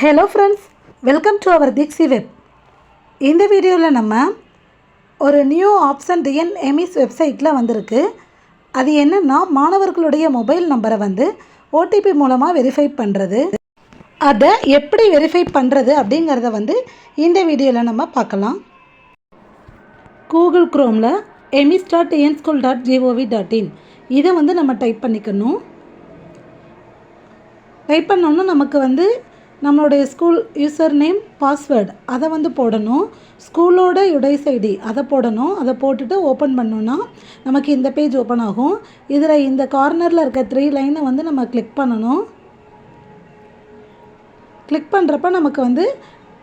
Hello friends welcome to our தீக்ஸி web இந்த வீடியோவில் நம்ம ஒரு நியூ ஆப்ஷன் டிஎன் எமிஸ் வெப்சைட்டில் வந்திருக்கு. அது என்னென்னா மாணவர்களுடைய மொபைல் நம்பரை வந்து ஓடிபி மூலமாக வெரிஃபை பண்ணுறது அதை எப்படி வெரிஃபை பண்ணுறது அப்படிங்கிறத வந்து இந்த வீடியோவில் நம்ம பார்க்கலாம். Google க்ரோமில் EMIS dot N school dot GOV dot in இதை வந்து நம்ம டைப் பண்ணிக்கணும். டைப் பண்ணோன்னா நமக்கு வந்து நம்மளுடைய ஸ்கூல் யூசர் நேம் பாஸ்வேர்டு அதை வந்து போடணும். ஸ்கூலோட யுடைஸ் ஐடி அதை போடணும். அதை போட்டுட்டு ஓப்பன் பண்ணோன்னா நமக்கு இந்த பேஜ் ஓப்பன் ஆகும். இதில் இந்த கார்னரில் இருக்க த்ரீ லைனை வந்து நம்ம கிளிக் பண்ணணும். கிளிக் பண்ணுறப்ப நமக்கு வந்து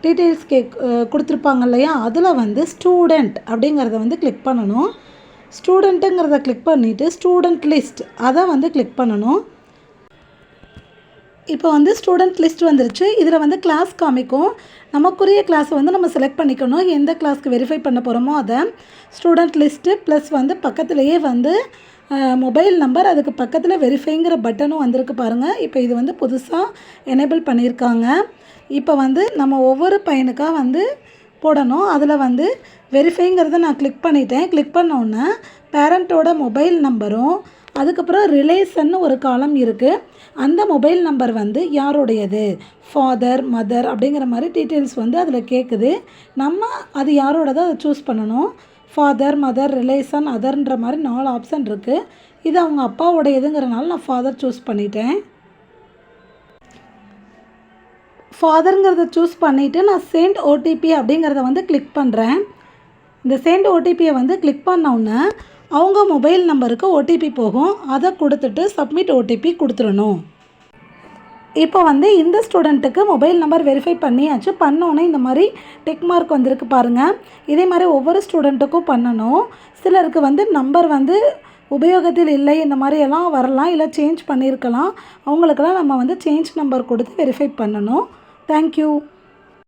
டீட்டெயில்ஸ் கேக் கொடுத்துருப்பாங்க இல்லையா? அதில் வந்து ஸ்டூடெண்ட் அப்படிங்கிறத வந்து கிளிக் பண்ணணும். ஸ்டூடெண்ட்டுங்கிறத கிளிக் பண்ணிவிட்டு ஸ்டூடெண்ட் லிஸ்ட் அதை வந்து கிளிக் பண்ணணும். இப்போ வந்து ஸ்டூடெண்ட் லிஸ்ட் வந்துருச்சு. இதில் வந்து கிளாஸ் காமிக்கும். நமக்குரிய கிளாஸை வந்து நம்ம செலக்ட் பண்ணிக்கணும். எந்த கிளாஸ்க்கு வெரிஃபை பண்ண போகிறோமோ அதை ஸ்டூடெண்ட் லிஸ்ட்டு ப்ளஸ் வந்து பக்கத்துலேயே வந்து மொபைல் நம்பர் அதுக்கு பக்கத்தில் வெரிஃபைங்கிற பட்டனும் வந்திருக்கு பாருங்கள் இப்போ இது வந்து புதுசாக எனேபிள் பண்ணியிருக்காங்க. இப்போ வந்து நம்ம ஒவ்வொரு பையனுக்காக வந்து போடணும். அதில் வந்து வெரிஃபைங்கிறத நான் கிளிக் பண்ணிட்டேன். கிளிக் பண்ணோன்னே பேரண்ட்டோட மொபைல் நம்பரும் அதுக்கப்புறம் ரிலேஷன்னு ஒரு காலம் இருக்குது அந்த மொபைல் நம்பர் வந்து யாருடையது? ஃபாதர் மதர் அப்படிங்கிற மாதிரி டீட்டெயில்ஸ் வந்து அதில் கேட்குது நம்ம அது யாரோடதை அதை சூஸ் பண்ணணும். ஃபாதர் மதர் ரிலேஷன் அதர்ன்ற மாதிரி நாலு ஆப்ஷன் இருக்குது இது அவங்க அப்பாவோடையதுங்கிறனால நான் ஃபாதர் சூஸ் பண்ணிட்டேன். ஃபாதருங்கிறத சூஸ் பண்ணிவிட்டு நான் சென்ட் ஓடிபி அப்படிங்கிறத வந்து கிளிக் பண்ணுறேன் இந்த சென்ட் ஓடிபியை வந்து கிளிக் பண்ணோன்னே அவங்க மொபைல் நம்பருக்கு ஓடிபி போகும். அதை கொடுத்துட்டு சப்மிட் ஓடிபி கொடுத்துடணும். இப்போ வந்து இந்த ஸ்டூடெண்ட்டுக்கு மொபைல் நம்பர் வெரிஃபை பண்ணியாச்சு. பண்ணோன்னே இந்த மாதிரி டெக் மார்க் வந்திருக்கு பாருங்கள் இதே மாதிரி ஒவ்வொரு ஸ்டூடெண்ட்டுக்கும் பண்ணணும். சிலருக்கு வந்து நம்பர் வந்து உபயோகத்தில் இல்லை இந்த மாதிரி எல்லாம் வரலாம் இல்லை சேஞ்ச் பண்ணியிருக்கலாம். அவங்களுக்கெல்லாம் நம்ம வந்து சேஞ்ச் நம்பர் கொடுத்து வெரிஃபை பண்ணணும். Thank you